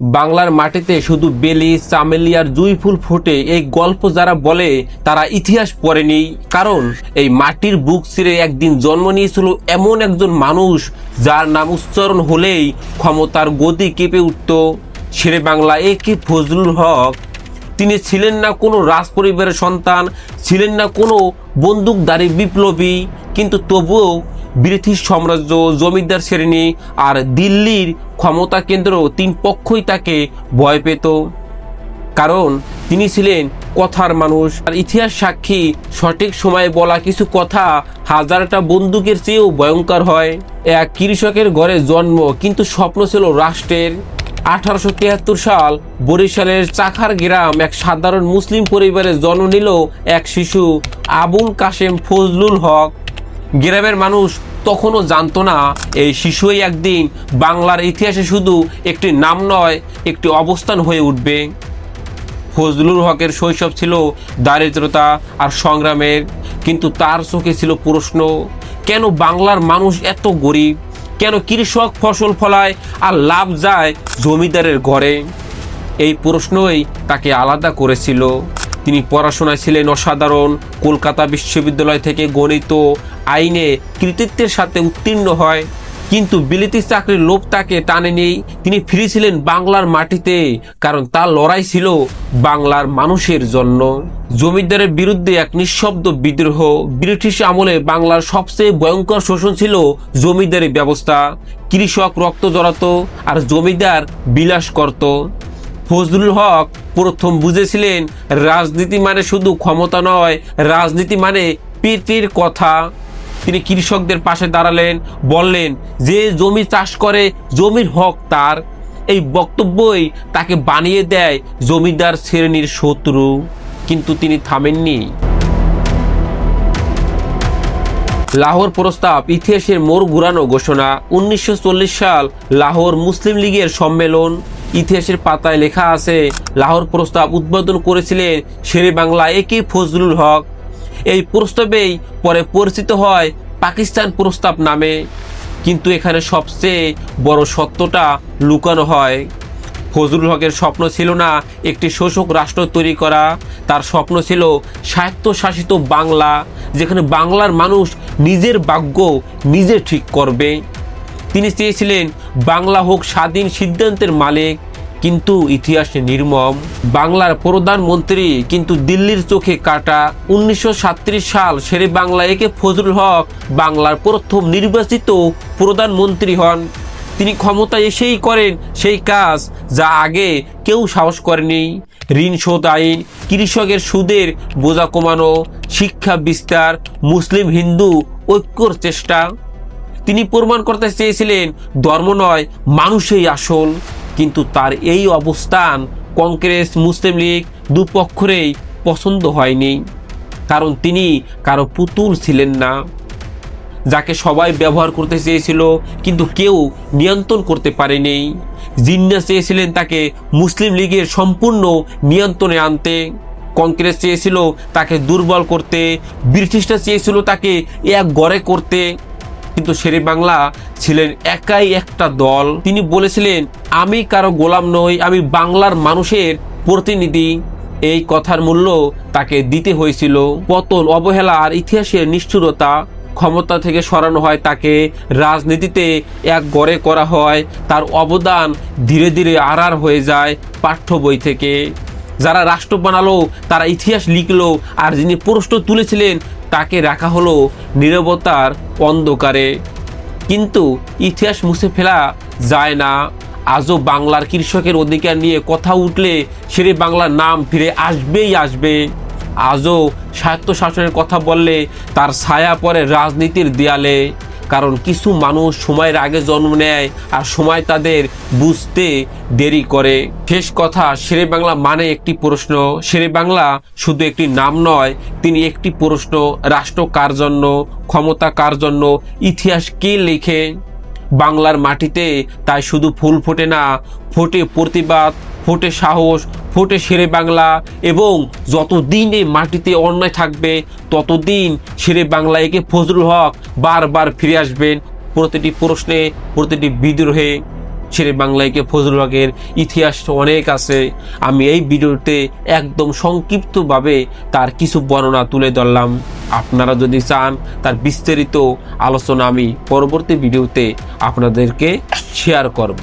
বাংলার মাটিতে শুধু বেলি, চামেলি আর জুই ফুল ফোটে এই গল্প যারা বলে, তারা ইতিহাস পড়েনি। কারণ এই মাটির বুক ছিঁড়ে একদিন জন্ম নিয়েছিল এমন একজন মানুষ, যার নাম উচ্চারণ হলেই ক্ষমতার গতি কেঁপে উঠত। শেরে বাংলা, এ কে ফজলুল হক? তিনি ছিলেন না কোনো রাজ পরিবারের সন্তান, ছিলেন না কোনো বন্দুকধারী বিপ্লবী, কিন্তু তবুও ব্রিটিশ সাম্রাজ্য, জমিদার শ্রেণি আর দিল্লির ক্ষমতা কেন্দ্র তিন পক্ষই তাকে ভয় পেত। কারণ তিনি ছিলেন কথার মানুষ। আর ইতিহাস সাক্ষী, সঠিক সময়ে বলা কিছু কথা হাজারটা বন্দুকের চেয়েও ভয়ঙ্কর হয়। এক কৃষকের ঘরে জন্ম, কিন্তু স্বপ্ন ছিল রাষ্ট্রের। আঠারোশো তিয়াত্তর সাল বরিশালের চাখার গ্রাম এক সাধারণ মুসলিম পরিবারে জন্ম নিল এক শিশু, আবুল কাশেম ফজলুল হক। গ্রামের মানুষ তখনও জানতো না, এই শিশুই একদিন বাংলার ইতিহাসে শুধু একটি নাম নয়, একটি অবস্থান হয়ে উঠবে। ফজলুল হকের শৈশব ছিল দারিদ্রতা আর সংগ্রামের, কিন্তু তার চোখে ছিল প্রশ্ন, কেন বাংলার মানুষ এত গরিব? কেন কৃষক ফসল ফলায় আর লাভ যায় জমিদারের ঘরে? এই প্রশ্নই তাকে আলাদা করেছিল। তিনি পড়াশোনায় ছিলেন অসাধারণ। কলকাতা বিশ্ববিদ্যালয় থেকে গণিত আইনে কৃতিত্বের সাথে উত্তীর্ণ হয়। কিন্তু বিলিতি চাকরির লোভ তাকে টানে নেই। তিনি ফিরেছিলেন বাংলার মাটিতে, কারণ তার লড়াই ছিল বাংলার মানুষের জন্য। জমিদারের বিরুদ্ধে এক নিঃশব্দ বিদ্রোহ, ব্রিটিশ আমলে বাংলার সবচেয়ে ভয়ঙ্কর শোষণ ছিল জমিদারি ব্যবস্থা। কৃষক রক্ত জড়াতো আর জমিদার বিলাস করত ফজলুল হক প্রথম বুঝেছিলেন, রাজনীতি মানে শুধু ক্ষমতা নয়, রাজনীতি মানে পেটের কথা। তিনি কৃষকদের পাশে দাঁড়ালেন, বললেন, যে জমি চাষ করে, জমির হক তার। এই বক্তব্যই তাকে বানিয়ে দেয় জমিদার শ্রেণির শত্রু। কিন্তু তিনি থামেননি। লাহোর প্রস্তাব, ইতিহাসের মোড় ঘুরানো ঘোষণা, উনিশশো চল্লিশ সাল লাহোর মুসলিম লীগের সম্মেলন। ইতিহাসের পাতায় লেখা আছে, লাহোর প্রস্তাব উদ্বোধন করেছিলেন শেরে বাংলা একে ফজলুল হক। এই প্রস্তাবেই পরে পরিচিত হয় পাকিস্তান প্রস্তাব নামে। কিন্তু এখানে সবচেয়ে বড় সত্যটা লুকানো হয়। ফজলুল হকের স্বপ্ন ছিল না একটি শোষক রাষ্ট্র তৈরি করা। তার স্বপ্ন ছিল স্বায়ত্তশাসিত বাংলা, যেখানে বাংলার মানুষ নিজের ভাগ্য নিজে ঠিক করবে। তিনি চেয়েছিলেন, বাংলা হোক স্বাধীন সিদ্ধান্তের মালিক, কিন্তু ইতিহাসে নির্মম। বাংলার প্রধানমন্ত্রী কিন্তু দিল্লির চোখে কাটা। উনিশশো সাল শেরে বাংলা একে ফজলুল হক বাংলার প্রথম নির্বাচিত প্রধানমন্ত্রী হন। তিনি ক্ষমতায় এসেই করেন সেই কাজ যা আগে কেউ সাহস করেনি। ঋণ শোধ আইন, কৃষকের সুদের বোঝা কমানো, শিক্ষা বিস্তার, মুসলিম হিন্দু ঐক্যর চেষ্টা। তিনি প্রমাণ করতে চেয়েছিলেন, ধর্ম নয়, মানুষই আসল। কিন্তু তার এই অবস্থান কংগ্রেস, মুসলিম লীগ দুপক্ষরেই পছন্দ হয়নি, কারণ তিনি কারও পুতুল ছিলেন না। যাকে সবাই ব্যবহার করতে চেয়েছিল, কিন্তু কেউ নিয়ন্ত্রণ করতে পারেনি। জিন্না চেয়েছিলেন তাকে মুসলিম লীগের সম্পূর্ণ নিয়ন্ত্রণে আনতে। কংগ্রেস চেয়েছিল তাকে দুর্বল করতে, ব্রিটিশরা চেয়েছিল তাকে এক গড়ে করতে। কিন্তু শেরে বাংলা ছিলেন একাই একটা দল। তিনি বলেছিলেন, আমি কারও গোলাম নই, আমি বাংলার মানুষের প্রতিনিধি। এই কথার মূল্য তাকে দিতে হয়েছিল। পতন অবহেলা আর ইতিহাসের নিষ্ঠুরতা ক্ষমতা থেকে সরানো হয় তাকে। রাজনীতিতে এক গড়ে করা হয়, তার অবদান ধীরে ধীরে আড়ার হয়ে যায় পাঠ্য বই থেকে। যারা রাষ্ট্র বানালো, তারা ইতিহাস লিখলো, আর যিনি প্রশ্ন তুলেছিলেন তাকে রাখা হলো নিরবতার অন্ধকারে। কিন্তু ইতিহাস মুছে ফেলা যায় না। আজও বাংলার কৃষকের অধিকার নিয়ে কথা উঠলে সেরে বাংলার নাম ফিরে আসবেই আসবে। আজও স্বায়ত্তশাসনের কথা বললে তার ছায়া পড়ে রাজনীতির দেয়ালে। কারণ কিছু মানুষ সময়ের আগে জন্ম নেয় আর সময় তাদের বুঝতে দেরি করে। শেষ কথা, শেরে বাংলা মানে একটি প্রশ্ন। শেরে বাংলা শুধু একটি নাম নয়, তিনি একটি প্রশ্ন, রাষ্ট্র কার জন্য, ক্ষমতা কার জন্য, ইতিহাস কে লেখে? বাংলার মাটিতে তাই শুধু ফুল ফোটে না, ফোটে প্রতিবাদ। ফোটে সাহস, ফোটে শেরে বাংলা এবং যতদিন এই মাটিতে অন্যায় থাকবে, ততদিন শেরে বাংলা একে ফজরুল হক বারবার ফিরে আসবেন। প্রতিটি প্রশ্নে, প্রতিটি বিদ্রোহে শেরে বাংলাইকে হকের ইতিহাস অনেক আছে। আমি এই ভিডিওতে একদম সংক্ষিপ্তভাবে তার কিছু বর্ণনা তুলে ধরলাম। আপনারা যদি চান তার বিস্তারিত আলোচনা আমি পরবর্তী ভিডিওতে আপনাদেরকে শেয়ার করব।